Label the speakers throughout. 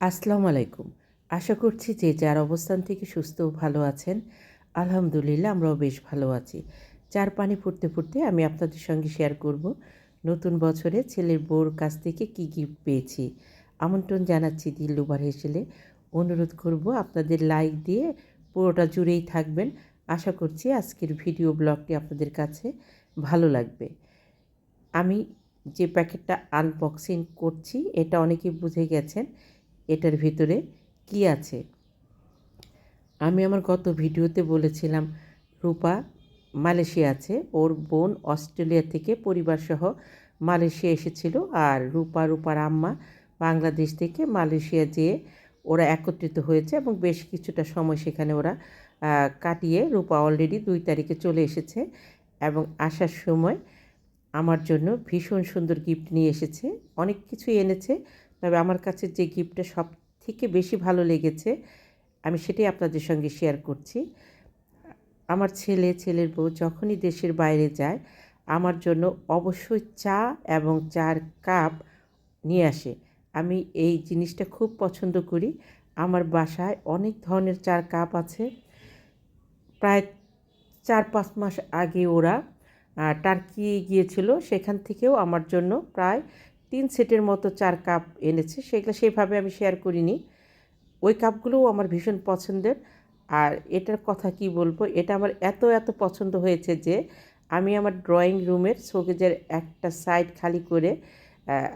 Speaker 1: আসসালামু আলাইকুম। আশা করছি যে যার অবস্থান থেকে সুস্থ ভালো আছেন, আলহামদুলিল্লাহ আমরাও বেশ ভালো আছি। চার পানি ফুটতে ফুটতে আমি আপনাদের সঙ্গে শেয়ার করব নতুন বছরে ছেলের বউর কাছ থেকে কী গিফট পেয়েছি। আমন্ত্রণ জানাচ্ছি দিল্লুবার হেসেলে। অনুরোধ করব আপনাদের লাইক দিয়ে পুরোটা জুড়েই থাকবেন। আশা করছি আজকের ভিডিও ব্লগটি আপনাদের কাছে ভালো লাগবে। আমি যে প্যাকেটটা আনবক্সিং করছি, এটা অনেকেই বুঝে গেছেন। এটার ভিতরে কি আছে? আমি আমার গত ভিডিওতে বলেছিলাম, রূপা মালয়েশিয়া আছে, ওর বোন অস্ট্রেলিয়া থেকে পরিবারসহ মালয়েশিয়া এসেছিল আর রূপা, রূপার আম্মা বাংলাদেশ থেকে মালয়েশিয়া যেয়ে ওরা একত্রিত হয়েছে এবং বেশ কিছুটা সময় সেখানে ওরা কাটিয়ে রূপা অলরেডি দুই তারিখে চলে এসেছে এবং আসার সময় আমার জন্য ভীষণ সুন্দর গিফট নিয়ে এসেছে, অনেক কিছুই এনেছে। তবে আমার কাছে যে গিফটটা সব থেকে বেশি ভালো লেগেছে, আমি সেটাই আপনাদের সঙ্গে শেয়ার করছি। আমার ছেলে, ছেলের বউ যখনই দেশের বাইরে যায়, আমার জন্য অবশ্যই চা এবং চার কাপ নিয়ে আসে। আমি এই জিনিসটা খুব পছন্দ করি। আমার বাসায় অনেক ধরনের চার কাপ আছে। প্রায় চার পাঁচ মাস আগে ওরা টার্কি গিয়েছিল। সেখান থেকেও আমার জন্য প্রায় তিন সেটের মতো চার কাপ এনেছে, সেগুলো সেভাবে আমি শেয়ার করিনি। ওই কাপগুলোও আমার ভীষণ পছন্দের। আর এটার কথা কি বলব, এটা আমার এত এত পছন্দ হয়েছে যে আমি আমার ড্রয়িং রুমের শোকেজের একটা সাইড খালি করে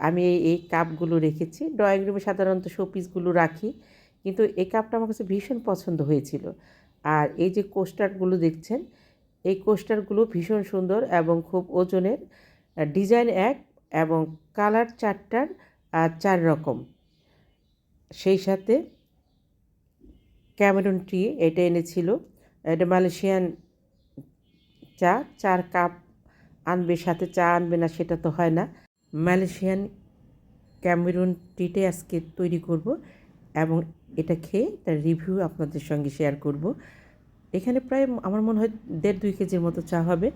Speaker 1: আমি এই কাপগুলো রেখেছি। ড্রয়িং রুমে সাধারণত শোপিসগুলো রাখি, কিন্তু এই কাপটা আমার কাছে ভীষণ পছন্দ হয়েছিল। আর এই যে কোস্টারগুলো দেখছেন, এই কোস্টারগুলো ভীষণ সুন্দর এবং খুব ওজনের। ডিজাইন এক এবং কালার চারটার চার রকম। সেই সাথে ক্যামেরন টি এটা এনেছিল। এটা মালয়েশিয়ান চা, চার কাপ আনবে, সাথে চা আনবে না, সেটা তো হয় না। মালয়েশিয়ান ক্যামেরুন টিটে আজকে তৈরি করব এবং এটা খেয়ে তার রিভিউ আপনাদের সঙ্গে শেয়ার করব। এখানে প্রায় আমার মনে হয় দেড় দুই কেজির মতো চা হবে।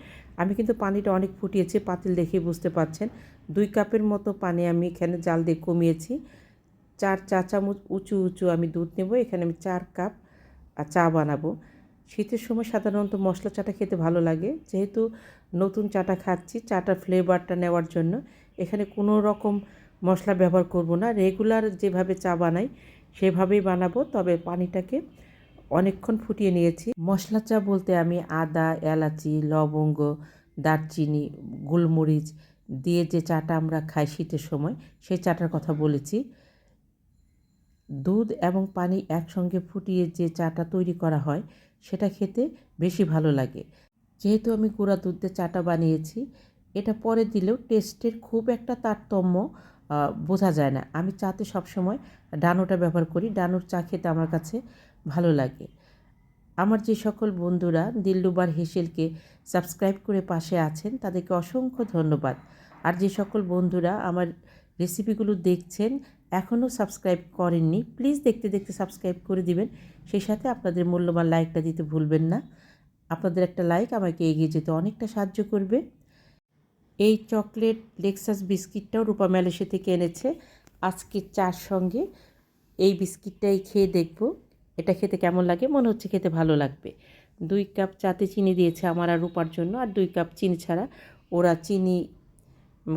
Speaker 1: আমি কিন্তু পানিটা অনেক ফুটিয়েছি, পাতিল দেখে বুঝতে পারছেন। দুই কাপের মতো পানি আমি এখানে জাল দিয়ে কমিয়েছি। চার চা চামচ উঁচু উঁচু আমি দুধ নেব, এখানে আমি চার কাপ চা বানাবো। শীতের সময় সাধারণত মশলা চাটা খেতে ভালো লাগে। যেহেতু নতুন চাটা খাচ্ছি, চাটার ফ্লেভারটা নেওয়ার জন্য এখানে কোনো রকম মশলা ব্যবহার করব না। রেগুলার যেভাবে চা বানাই, সেভাবেই বানাবো। তবে পানিটাকে অনেকক্ষণ ফুটিয়ে নিয়েছি। মশলা চা বলতে আমি আদা, এলাচি, লবঙ্গ, দারচিনি, গোলমরিচ দিয়ে যে চাটা আমরা খাই শীতের সময়, সেই চাটার কথা বলেছি। দুধ এবং পানি একসঙ্গে ফুটিয়ে যে চাটা তৈরি করা হয়, সেটা খেতে বেশি ভালো লাগে। যেহেতু আমি গুঁড়া দুধ চাটা বানিয়েছি, এটা পরে দিলেও টেস্টের খুব একটা তারতম্য বোঝা যায় না। আমি চাতে সবসময় ডানোটা ব্যবহার করি, ডানোর চা খেতে আমার কাছে ভালো লাগে। আমার যে সকল বন্ধুরা দিল্লুবার হেসেলকে সাবস্ক্রাইব করে পাশে আছেন, তাদেরকে অসংখ্য ধন্যবাদ। আর যে সকল বন্ধুরা আমার রেসিপিগুলো দেখছেন, এখনও সাবস্ক্রাইব করেননি প্লিজ দেখতে দেখতে সাবস্ক্রাইব করে দিবেন। সেই সাথে আপনাদের মূল্যবান লাইকটা দিতে ভুলবেন না। আপনাদের একটা লাইক আমাকে এগিয়ে যেতে অনেকটা সাহায্য করবে। এই চকলেট লেক্সাস বিস্কিটটাও রূপা ম্যালেশিয়া থেকে এনেছে। আজকে চার সঙ্গে এই বিস্কিটটাই খেয়ে দেখব। এটা খেতে কেমন লাগে? মনে হচ্ছে খেতে ভালো লাগবে। দুই কাপ চাতে চিনি দিয়েছে আমার আর রূপার জন্য, আর দুই কাপ চিনি ছাড়া ওরা চিনি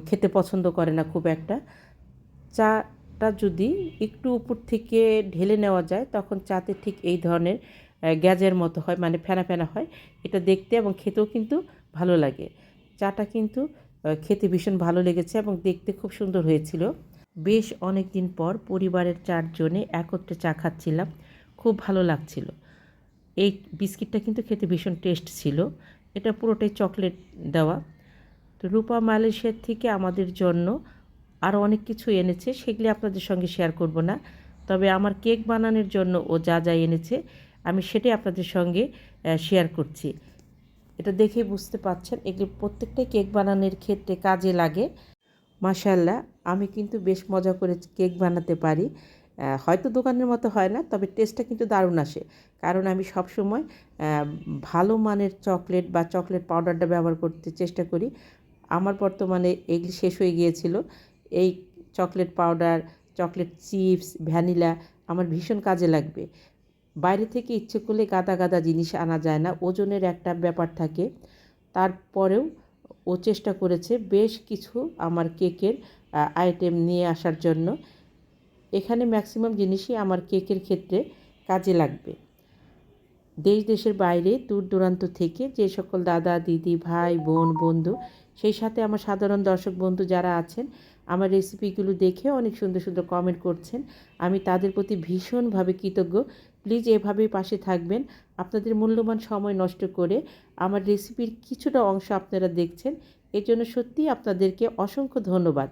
Speaker 1: খেতে পছন্দ করে না খুব একটা। চাটা যদি একটু উপর থেকে ঢেলে নেওয়া যায়, তখন চাতে ঠিক এই ধরনের গ্যাজের মতো হয় মানে ফেনা ফেনা হয়। এটা দেখতে এবং খেতেও কিন্তু ভালো লাগে। চাটা কিন্তু খেতে ভীষণ ভালো লেগেছে এবং দেখতে খুব সুন্দর হয়েছিল। বেশ অনেক দিন পর পরিবারের চারজনে একত্রে চা খাচ্ছিলাম। খুব ভালো লাগছিল। এই বিস্কিটটা কিন্তু খেতে ভীষণ টেস্ট ছিল। এটা পুরোটাই চকলেট দেওয়া। তো রূপা মালয়েশিয়ার থেকে আমাদের জন্য আরও অনেক কিছু এনেছে, সেগুলি আপনাদের সঙ্গে শেয়ার করব না। তবে আমার কেক বানানোর জন্য ও যা যা এনেছে, আমি সেটাই আপনাদের সঙ্গে শেয়ার করছি। এটা দেখেই বুঝতে পারছেন এগুলি প্রত্যেকটাই কেক বানানোর ক্ষেত্রে কাজে লাগে। মাশাল্লাহ আমি কিন্তু বেশ মজা করে কেক বানাতে পারি। হয়তো দোকানের মতো হয় না, তবে টেস্টটা কিন্তু দারুণ আসে। কারণ আমি সবসময় ভালো মানের চকলেট বা চকলেট পাউডারটা ব্যবহার করতে চেষ্টা করি। আমার বর্তমানে এগুলি শেষ হয়ে গিয়েছিল। এই chocolate powder, chocolate chips, vanilla আমার ভীষণ কাজে লাগবে। বাইরে থেকে ইচ্ছে করলে গাদা গাদা জিনিস আনা যায় না, ওজনের একটা ব্যাপার থাকে। তারপরেও ও চেষ্টা করেছে বেশ কিছু আমার কেকের আইটেম নিয়ে আসার জন্য। এখানে ম্যাক্সিমাম জিনিসই আমার কেকের ক্ষেত্রে কাজে লাগবে। দেশ, দেশের বাইরে, দূর দূরান্ত থেকে যে সকল দাদা, দিদি, ভাই, বোন, বন্ধু সেই সাথে আমার সাধারণ দর্শক বন্ধু যারা আছেন, আমার রেসিপিগুলো দেখে অনেক সুন্দর সুন্দর কমেন্ট করছেন। আমি তাদের প্রতি ভীষণভাবে কৃতজ্ঞ। প্লিজ এভাবেই পাশে থাকবেন। আপনাদের মূল্যবান সময় নষ্ট করে আমার রেসিপির কিছুটা অংশ আপনারা দেখছেন। এর জন্য সত্যিই আপনাদেরকে অসংখ্য ধন্যবাদ।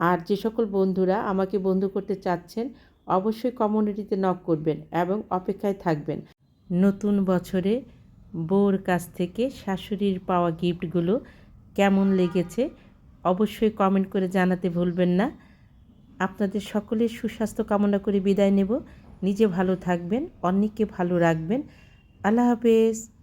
Speaker 1: আর যে সকল বন্ধুরা আমাকে বন্ধু করতে চাচ্ছেন, অবশ্যই কমিউনিটিতে নক করবেন এবং অপেক্ষায় থাকবেন। নতুন বছরে বউর কাছ থেকে শাশুড়ির পাওয়া গিফটগুলো কেমন লেগেছে অবশ্যই কমেন্ট করে জানাতে ভুলবেন না। আপনাদের সকলের সুস্বাস্থ্য কামনা করে বিদায় নেব। নিজে ভালো থাকবেন, অন্যকে ভালো রাখবেন। আল্লাহ হাফেজ।